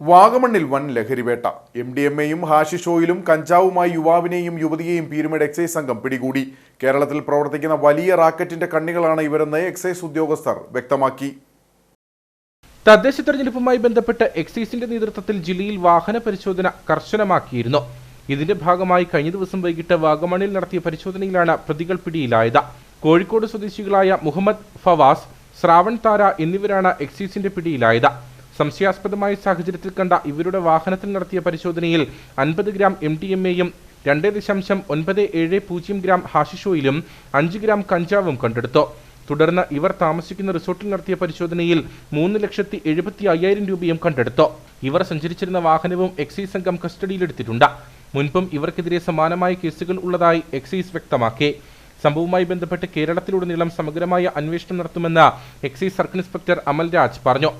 വാഗമണ്ണിൽ വൻ ലഹരിവേട്ട. M D M എയും ഹാഷിഷ് കഞ്ചാവുമായി യുവാവിനെയും യുവതിയെയും പീരുമേട് എക്സൈസ് സംഘം പിടികൂടി. കേരളത്തിൽ പ്രവർത്തിക്കുന്ന വലിയ റാക്കറ്റിന്റെ കണ്ണികളാണ് ഇവരെന്ന് എക്സൈസ് ഉദ്യോഗസ്ഥർ വ്യക്തമാക്കി. തദ്ദേശ തെരഞ്ഞെടുപ്പുമായി ബന്ധപ്പെട്ട് എക്സൈസിന്റെ നേതൃത്വത്തിൽ ജില്ലയിൽ വാഹന പരിശോധന കർശനമാക്കിയിരുന്നു. ഇതിന്റെ ഭാഗമായി കഴിഞ്ഞ ദിവസം വൈകിട്ട് വാഗമണിൽ നടത്തിയ പരിശോധനയിലാണ് പ്രതികൾ പിടിയിലായത്. കോഴിക്കോട് സ്വദേശികളായ മുഹമ്മദ് ഫവാസ് ശ്രാവൺ താര എന്നിവരാണ് എക്സൈസിന്റെ പിടിയിലായത്. സംശയാസ്പദമായ സാഹചര്യത്തിൽ കണ്ട ഇവരുടെ വാഹനത്തിൽ നടത്തിയ പരിശോധനയിൽ അൻപത് ഗ്രാം എം ടി എം എയും രണ്ട് ദശാംശം ഒൻപത് ഏഴ് പൂജ്യം ഗ്രാം ഹാഷിഷോയിലും അഞ്ച് ഗ്രാം കഞ്ചാവും കണ്ടെടുത്തു. തുടർന്ന് ഇവർ താമസിക്കുന്ന റിസോർട്ടിൽ നടത്തിയ പരിശോധനയിൽ മൂന്ന് ലക്ഷത്തി എഴുപത്തി അയ്യായിരം രൂപയും കണ്ടെടുത്തു. ഇവർ സഞ്ചരിച്ചിരുന്ന വാഹനവും എക്സൈസ് സംഘം കസ്റ്റഡിയിലെടുത്തിട്ടുണ്ട് മുൻപും ഇവർക്കെതിരെ സമാനമായ കേസുകൾ ഉള്ളതായി എക്സൈസ് വ്യക്തമാക്കി. സംഭവവുമായി ബന്ധപ്പെട്ട് കേരളത്തിലുടനീളം സമഗ്രമായ അന്വേഷണം നടത്തുമെന്ന് എക്സൈസ് സർക്കിൾ ഇൻസ്പെക്ടർ അമൽരാജ് പറഞ്ഞു.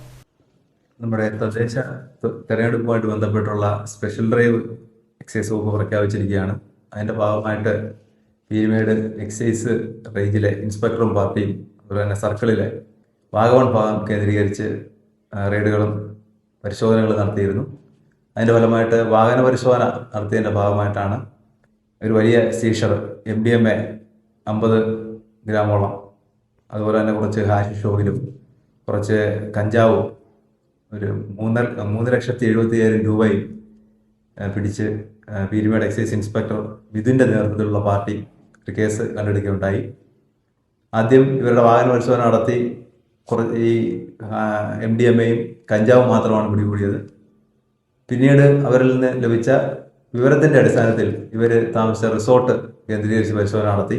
നമ്മുടെ തദ്ദേശ തെരഞ്ഞെടുപ്പുമായിട്ട് ബന്ധപ്പെട്ടുള്ള സ്പെഷ്യൽ ഡ്രൈവ് എക്സൈസ് വകുപ്പ് പ്രഖ്യാപിച്ചിരിക്കുകയാണ്. അതിന്റെ ഭാഗമായിട്ട് പീരുമേട് എക്സൈസ് റേഞ്ചിലെ ഇൻസ്പെക്ടറും പാർട്ടിയും അതുപോലെ തന്നെ സർക്കിളിലെ വാഗവൺ ഭാഗം കേന്ദ്രീകരിച്ച് റെയ്ഡുകളും പരിശോധനകളും നടത്തിയിരുന്നു. അതിന്റെ ഫലമായിട്ട് വാഹന പരിശോധന നടത്തിയതിന്റെ ഭാഗമായിട്ടാണ് ഒരു വലിയ seizure M D M A അമ്പത് ഗ്രാമോളം. അതുപോലെ തന്നെ കുറച്ച് ഹാഷ് ഷോയിലും കുറച്ച് കഞ്ചാവും ഒരു മൂന്നര മൂന്ന് ലക്ഷത്തി എഴുപത്തി അയ്യായിരം രൂപയും പിടിച്ച് പീരുമേട് എക്സൈസ് ഇൻസ്പെക്ടർ വിധുവിന്റെ നേതൃത്വത്തിലുള്ള പാർട്ടി ഒരു കേസ് കണ്ടെടുക്കുകയുണ്ടായി. ആദ്യം ഇവരുടെ വാഹന പരിശോധന നടത്തി കുറച്ച് ഈ എം ഡി എം എയും കഞ്ചാവും മാത്രമാണ് പിടികൂടിയത്. പിന്നീട് അവരിൽ നിന്ന് ലഭിച്ച വിവരത്തിന്റെ അടിസ്ഥാനത്തിൽ ഇവർ താമസിച്ച റിസോർട്ട് കേന്ദ്രീകരിച്ച് പരിശോധന നടത്തി.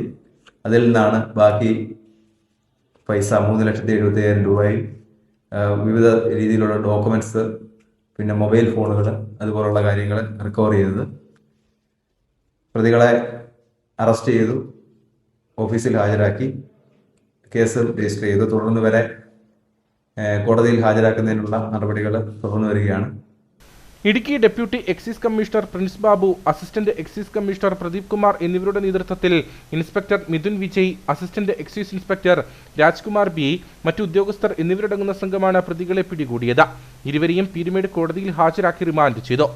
അതിൽ നിന്നാണ് ബാക്കി പൈസ മൂന്ന് ലക്ഷത്തി എഴുപത്തി അയ്യായിരം രൂപയും വിവിധ രീതിയിലുള്ള ഡോക്യുമെന്റ്സ് പിന്നെ മൊബൈൽ ഫോണുകൾ അതുപോലുള്ള കാര്യങ്ങൾ റിക്കവർ ചെയ്തത്. പ്രതികളെ അറസ്റ്റ് ചെയ്തു ഓഫീസിൽ ഹാജരാക്കി കേസ് രജിസ്റ്റർ ചെയ്തു. തുടർന്ന് വരെ കോടതിയിൽ ഹാജരാക്കുന്നതിനുള്ള നടപടികൾ തുടർന്നു വരികയാണ്. Idukki deputy excise commissioner Prince Babu assistant excise commissioner Pradeep Kumar എന്നിവരുടെ നേതൃത്വത്തിൽ inspector Mithun Vijay assistant excise inspector Rajkumar B മറ്റു ഉദ്യോഗസ്ഥർ എന്നിവരടങ്ങുന്ന സംഘമാണ് പ്രതികളെ പിടികൂടിയത്. ഇരുവരെയും പീരുമേട് കോടതിയിൽ ഹാജരാക്കി റിമാൻഡ് ചെയ്തു.